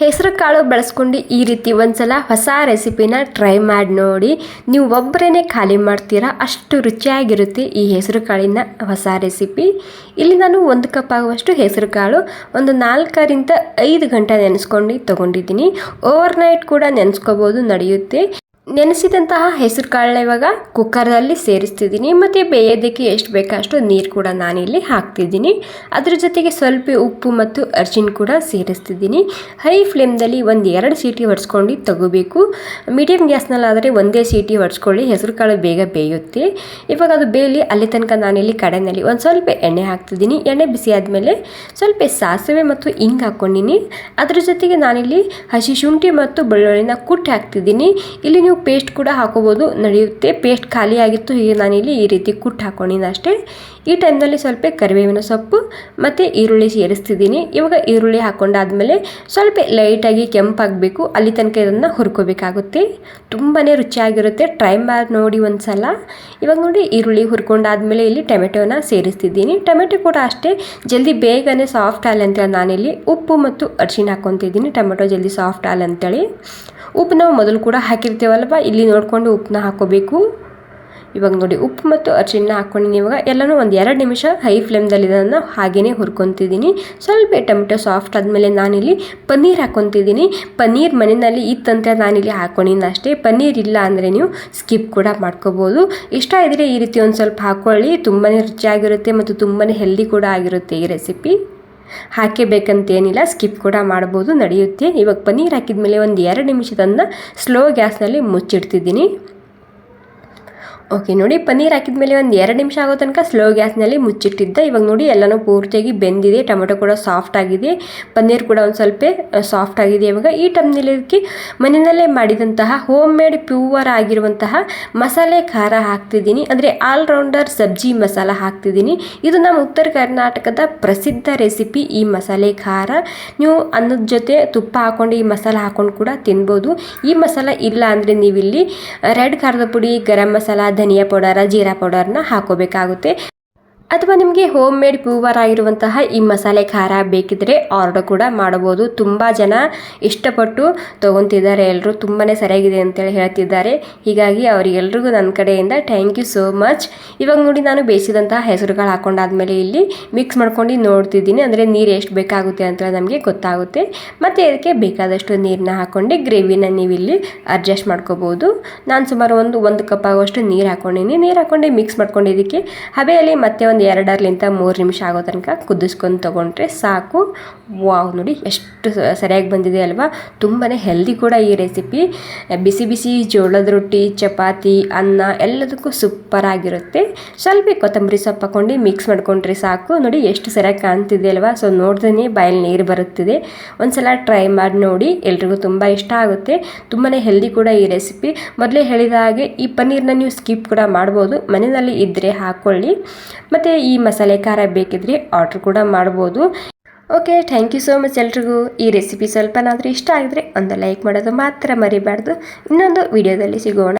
ಹೆಸರು ಕಾಳು ಬಳಸ್ಕೊಂಡು ಈ ರೀತಿ ಒಂದ್ಸಲ ಹೊಸ ರೆಸಿಪಿನ ಟ್ರೈ ಮಾಡಿ ನೋಡಿ. ನೀವು ಒಬ್ಬರೇ ಖಾಲಿ ಮಾಡ್ತೀರಾ, ಅಷ್ಟು ರುಚಿಯಾಗಿರುತ್ತೆ ಈ ಹೆಸರು ಕಾಳಿನ ಹೊಸ ರೆಸಿಪಿ. ಇಲ್ಲಿ ನಾನು ಒಂದು ಕಪ್ ಆಗುವಷ್ಟು ಹೆಸರು ಕಾಳು ಒಂದು ನಾಲ್ಕರಿಂದ ಐದು ಗಂಟೆ ನೆನೆಸ್ಕೊಂಡು ತೊಗೊಂಡಿದ್ದೀನಿ. ಓವರ್ನೈಟ್ ಕೂಡ ನೆನೆಸ್ಕೋಬೋದು, ನಡೆಯುತ್ತೆ. ನೆನೆಸಿದಂತಹ ಹೆಸರು ಕಾಳನ್ನ ಇವಾಗ ಕುಕ್ಕರಲ್ಲಿ ಸೇರಿಸ್ತಿದ್ದೀನಿ. ಮತ್ತು ಬೇಯೋದಕ್ಕೆ ಎಷ್ಟು ಬೇಕೋ ಅಷ್ಟು ನೀರು ಕೂಡ ನಾನಿಲ್ಲಿ ಹಾಕ್ತಿದ್ದೀನಿ. ಅದ್ರ ಜೊತೆಗೆ ಸ್ವಲ್ಪ ಉಪ್ಪು ಮತ್ತು ಅರ್ಶಿನ ಕೂಡ ಸೇರಿಸ್ತಿದ್ದೀನಿ. ಹೈ ಫ್ಲೇಮ್ದಲ್ಲಿ ಒಂದು ಎರಡು ಸೀಟಿ ಹೊಡ್ಸ್ಕೊಂಡು ತಗೋಬೇಕು. ಮೀಡಿಯಮ್ ಗ್ಯಾಸ್ನಲ್ಲಾದರೆ ಒಂದೇ ಸೀಟಿ ಹೊಡ್ಸ್ಕೊಳ್ಳಿ ಹೆಸರು ಕಾಳು ಬೇಗ ಬೇಯುತ್ತೆ. ಇವಾಗ ಅದು ಬೇಯಲಿ ಅಲ್ಲಿ ತನಕ ನಾನಿಲ್ಲಿ ಕಡೆಯಲ್ಲಿ ಒಂದು ಸ್ವಲ್ಪ ಎಣ್ಣೆ ಹಾಕ್ತಿದ್ದೀನಿ. ಎಣ್ಣೆ ಬಿಸಿ ಆದಮೇಲೆ ಸ್ವಲ್ಪ ಸಾಸಿವೆ ಮತ್ತು ಹಿಂಗೆ ಹಾಕ್ಕೊಂಡಿನಿ. ಅದ್ರ ಜೊತೆಗೆ ನಾನಿಲ್ಲಿ ಹಸಿ ಶುಂಠಿ ಮತ್ತು ಬೆಳ್ಳುಳ್ಳಿನ ಕುಟ್ಟಿ ಹಾಕ್ತಿದ್ದೀನಿ. ಇಲ್ಲಿ ನೀವು ಪೇಸ್ಟ್ ಕೂಡ ಹಾಕೋಬೋದು. ನಡೆಯುತ್ತೆ. ಪೇಸ್ಟ್ ಖಾಲಿಯಾಗಿತ್ತು ಹೀಗೆ ನಾನಿಲ್ಲಿ ಈ ರೀತಿ ಕುಟ್ಟು ಹಾಕೊಂಡಿನಿ ಅಷ್ಟೇ. ಈ ಟೈಮ್ನಲ್ಲಿ ಸ್ವಲ್ಪ ಕರಿಬೇವಿನ ಸೊಪ್ಪು ಮತ್ತು ಈರುಳ್ಳಿ ಸೇರಿಸ್ತಿದ್ದೀನಿ. ಇವಾಗ ಈರುಳ್ಳಿ ಹಾಕೊಂಡಾದ್ಮೇಲೆ ಸ್ವಲ್ಪ ಲೈಟಾಗಿ ಕೆಂಪಾಗಬೇಕು. ಅಲ್ಲಿ ತನಕ ಇದನ್ನು ಹುರ್ಕೋಬೇಕಾಗುತ್ತೆ. ತುಂಬಾ ರುಚಿಯಾಗಿರುತ್ತೆ. ಟ್ರೈ ಮಾಡಿ ನೋಡಿ ಒಂದು ಸಲ ಇವಾಗ ನೋಡಿ ಈರುಳ್ಳಿ ಹುರ್ಕೊಂಡಾದಮೇಲೆ ಇಲ್ಲಿ ಟೊಮೆಟೊನ ಸೇರಿಸ್ತಿದ್ದೀನಿ. ಟೊಮೆಟೊ ಕೂಡ ಅಷ್ಟೇ. ಜಲ್ದಿ ಬೇಗನೆ ಸಾಫ್ಟ್ ಆಲ್ ಅಂತೇಳಿ ನಾನಿಲ್ಲಿ ಉಪ್ಪು ಮತ್ತು ಅರಿಶಿನ ಹಾಕ್ಕೊತಿದ್ದೀನಿ. ಟೊಮೆಟೊ ಜಲ್ದಿ ಸಾಫ್ಟ್ ಆಲ್ ಅಂತೇಳಿ. ಉಪ್ಪು ನಾವು ಮೊದಲು ಕೂಡ ಹಾಕಿರ್ತೀವಲ್ವ ಇಲ್ಲಿ ನೋಡಿಕೊಂಡು ಉಪ್ಪನ್ನ ಹಾಕೋಬೇಕು. ಇವಾಗ ನೋಡಿ ಉಪ್ಪು ಮತ್ತು ಅರ್ಶಿನ ಹಾಕ್ಕೊಂಡಿನಿ ಇವಾಗ ಎಲ್ಲನೂ ಒಂದು ಎರಡು ನಿಮಿಷ ಹೈ ಫ್ಲೇಮ್ದಲ್ಲಿ ಇದನ್ನು ಹಾಗೆಯೇ ಹುರ್ಕೊತಿದ್ದೀನಿ. ಸ್ವಲ್ಪ ಟೊಮೆಟೊ ಸಾಫ್ಟ್ ಆದಮೇಲೆ ನಾನಿಲ್ಲಿ ಪನ್ನೀರ್ ಹಾಕ್ಕೊತಿದ್ದೀನಿ. ಪನ್ನೀರ್ ಮನೆಯಲ್ಲಿ ಇತ್ತಂತೆ ನಾನಿಲ್ಲಿ ಹಾಕ್ಕೊಂಡಿದ್ದೀನಿ ಅಷ್ಟೇ. ಪನ್ನೀರ್ ಇಲ್ಲ ಅಂದರೆ ನೀವು ಸ್ಕಿಪ್ ಕೂಡ ಮಾಡ್ಕೋಬೋದು. ಇಷ್ಟ ಇದ್ದರೆ ಈ ರೀತಿ ಒಂದು ಸ್ವಲ್ಪ ಹಾಕ್ಕೊಳ್ಳಿ ತುಂಬಾ ರುಚಿಯಾಗಿರುತ್ತೆ ಮತ್ತು ತುಂಬಾ ಹೆಲ್ದಿ ಕೂಡ ಆಗಿರುತ್ತೆ ಈ ರೆಸಿಪಿ ಹಾಕೇಬೇಕಂತೇನಿಲ್ಲ ಸ್ಕಿಪ್ ಕೂಡ ಮಾಡ್ಬೋದು, ನಡೆಯುತ್ತೆ. ಇವಾಗ ಪನ್ನೀರ್ ಹಾಕಿದ ಮೇಲೆ ಒಂದು ಎರಡು ನಿಮಿಷದನ್ನು ಸ್ಲೋ ಗ್ಯಾಸ್ನಲ್ಲಿ ಮುಚ್ಚಿಡ್ತಿದ್ದೀನಿ. ಓಕೆ ನೋಡಿ, ಪನ್ನೀರ್ ಹಾಕಿದ ಮೇಲೆ ಒಂದು ಎರಡು ನಿಮಿಷ ಆಗೋ ತನಕ ಸ್ಲೋ ಗ್ಯಾಸ್ನಲ್ಲಿ ಮುಚ್ಚಿಟ್ಟಿದ್ದೆ. ಇವಾಗ ನೋಡಿ, ಎಲ್ಲನೂ ಪೂರ್ತಿಯಾಗಿ ಬೆಂದಿದೆ. ಟೊಮೆಟೊ ಕೂಡ ಸಾಫ್ಟ್ ಆಗಿದೆ. ಪನ್ನೀರ್ ಕೂಡ ಒಂದು ಸ್ವಲ್ಪ ಸಾಫ್ಟ್ ಆಗಿದೆ ಇವಾಗ. ಈ ಟೈಮ್ನಲ್ಲಿ ಇದಕ್ಕೆ ಮನೆಯಲ್ಲೇ ಮಾಡಿದಂತಹ ಹೋಮ್ ಮೇಡ್ ಪ್ಯೂವರ್ ಆಗಿರುವಂತಹ ಮಸಾಲೆ ಖಾರ ಹಾಕ್ತಿದ್ದೀನಿ. ಅಂದರೆ ಆಲ್ರೌಂಡರ್ ಸಬ್ಜಿ ಮಸಾಲ ಹಾಕ್ತಿದ್ದೀನಿ. ಇದು ನಮ್ಮ ಉತ್ತರ ಕರ್ನಾಟಕದ ಪ್ರಸಿದ್ಧ ರೆಸಿಪಿ ಈ ಮಸಾಲೆ ಖಾರ. ನೀವು ಅನ್ನದ ಜೊತೆ ತುಪ್ಪ ಹಾಕ್ಕೊಂಡು ಈ ಮಸಾಲ ಹಾಕ್ಕೊಂಡು ಕೂಡ ತಿನ್ಬೋದು. ಈ ಮಸಾಲ ಇಲ್ಲ ಅಂದರೆ ನೀವಿಲ್ಲಿ, ರೆಡ್ ಖಾರದ ಪುಡಿ, ಗರಂ ಮಸಾಲ ಧನಿಯಾ ಪೌಡರ ಜೀರಾ ಪೌಡರ್ನ ಹಾಕೋಬೇಕಾಗುತ್ತೆ. ಅಥವಾ ನಿಮಗೆ ಹೋಮ್ ಮೇಡ್ ಪ್ಯೂವರ್ ಆಗಿರುವಂತಹ ಈ ಮಸಾಲೆ ಖಾರ ಬೇಕಿದ್ರೆ ಆರ್ಡರ್ ಕೂಡ ಮಾಡಬಹುದು ತುಂಬ ಜನ ಇಷ್ಟಪಟ್ಟು ತೊಗೊತಿದ್ದಾರೆ. ಎಲ್ಲರೂ ತುಂಬಾ ಸರಿಯಾಗಿದೆ ಅಂತೇಳಿ ಹೇಳ್ತಿದ್ದಾರೆ. ಹೀಗಾಗಿ ಅವರಿಗೆಲ್ರಿಗೂ ನನ್ನ ಕಡೆಯಿಂದ ಥ್ಯಾಂಕ್ ಯು ಸೋ ಮಚ್ ಇವಾಗ ನೋಡಿ ನಾನು ಬೇಯಿಸಿದಂತಹ ಹೆಸರುಗಳು ಹಾಕೊಂಡಾದ್ಮೇಲೆ ಇಲ್ಲಿ ಮಿಕ್ಸ್ ಮಾಡ್ಕೊಂಡು ನೋಡ್ತಿದ್ದೀನಿ. ಅಂದರೆ ನೀರು ಎಷ್ಟು ಬೇಕಾಗುತ್ತೆ ಅಂತ ನಮಗೆ ಗೊತ್ತಾಗುತ್ತೆ. ಮತ್ತು ಇದಕ್ಕೆ ಬೇಕಾದಷ್ಟು ನೀರನ್ನ ಹಾಕ್ಕೊಂಡು ಗ್ರೇವಿನ ನೀವು ಇಲ್ಲಿ ಅಡ್ಜಸ್ಟ್ ಮಾಡ್ಕೋಬೋದು. ನಾನು ಸುಮಾರು ಒಂದು ಒಂದು ಕಪ್ ಆಗುವಷ್ಟು ನೀರು ಹಾಕ್ಕೊಂಡಿನಿ ನೀರು ಹಾಕ್ಕೊಂಡು ಮಿಕ್ಸ್ ಮಾಡ್ಕೊಂಡು ಇದಕ್ಕೆ ಹಬೆಯಲ್ಲಿ ಮತ್ತೆ ಒಂದು ಎರಡರ್ಲಿಂತ ಮೂರು ನಿಮಿಷ ಆಗೋ ತನಕ ಕುದಿಸ್ಕೊಂಡು ತೊಗೊಂಡ್ರೆ ಸಾಕು. ವಾವ್, ನೋಡಿ ಎಷ್ಟು ಸರಿಯಾಗಿ ಬಂದಿದೆ ಅಲ್ವಾ? ತುಂಬಾ ಹೆಲ್ದಿ ಕೂಡ ಈ ರೆಸಿಪಿ ಬಿಸಿ ಬಿಸಿ ಜೋಳದ ರೊಟ್ಟಿ, ಚಪಾತಿ, ಅನ್ನ ಎಲ್ಲದಕ್ಕೂ ಸೂಪರ್ ಆಗಿರುತ್ತೆ. ಸ್ವಲ್ಪ ಕೊತ್ತಂಬರಿ ಸೊಪ್ಪು ಹಾಕೊಂಡು ಮಿಕ್ಸ್ ಮಾಡ್ಕೊಂಡ್ರೆ ಸಾಕು. ನೋಡಿ ಎಷ್ಟು ಸರಿಯಾಗಿ ಕಾಣ್ತಿದೆ ಅಲ್ವಾ? ಸೊ ನೋಡ್ದೇ ಬಾಯಲ್ಲಿ ನೀರು ಬರುತ್ತಿದೆ. ಒಂದ್ಸಲ ಟ್ರೈ ಮಾಡಿ ನೋಡಿ. ಎಲ್ರಿಗೂ ತುಂಬ ಇಷ್ಟ ಆಗುತ್ತೆ. ತುಂಬಾ ಹೆಲ್ದಿ ಕೂಡ ಈ ರೆಸಿಪಿ ಮೊದಲೇ ಹೇಳಿದ ಹಾಗೆ ಈ ಪನ್ನೀರ್ನ ನೀವು ಸ್ಕಿಪ್ ಕೂಡ ಮಾಡ್ಬೋದು. ಮನೆಯಲ್ಲಿ ಇದ್ದರೆ ಹಾಕ್ಕೊಳ್ಳಿ ಮತ್ತು ಈ ಮಸಾಲೆ ಖಾರ ಬೇಕಿದ್ರೆ ಆರ್ಡ್ರ್ ಕೂಡ ಮಾಡ್ಬೋದು. Okay thank you so much ಎಲ್ರಿಗೂ. ಈ ರೆಸಿಪಿ ಸ್ವಲ್ಪನಾದರೂ ಇಷ್ಟ ಆಗಿದ್ರೆ ಒಂದು ಲೈಕ್ ಮಾಡೋದು ಮಾತ್ರ ಮರಿಬಾರ್ದು. ಇನ್ನೊಂದು ವಿಡಿಯೋದಲ್ಲಿ ಸಿಗೋಣ.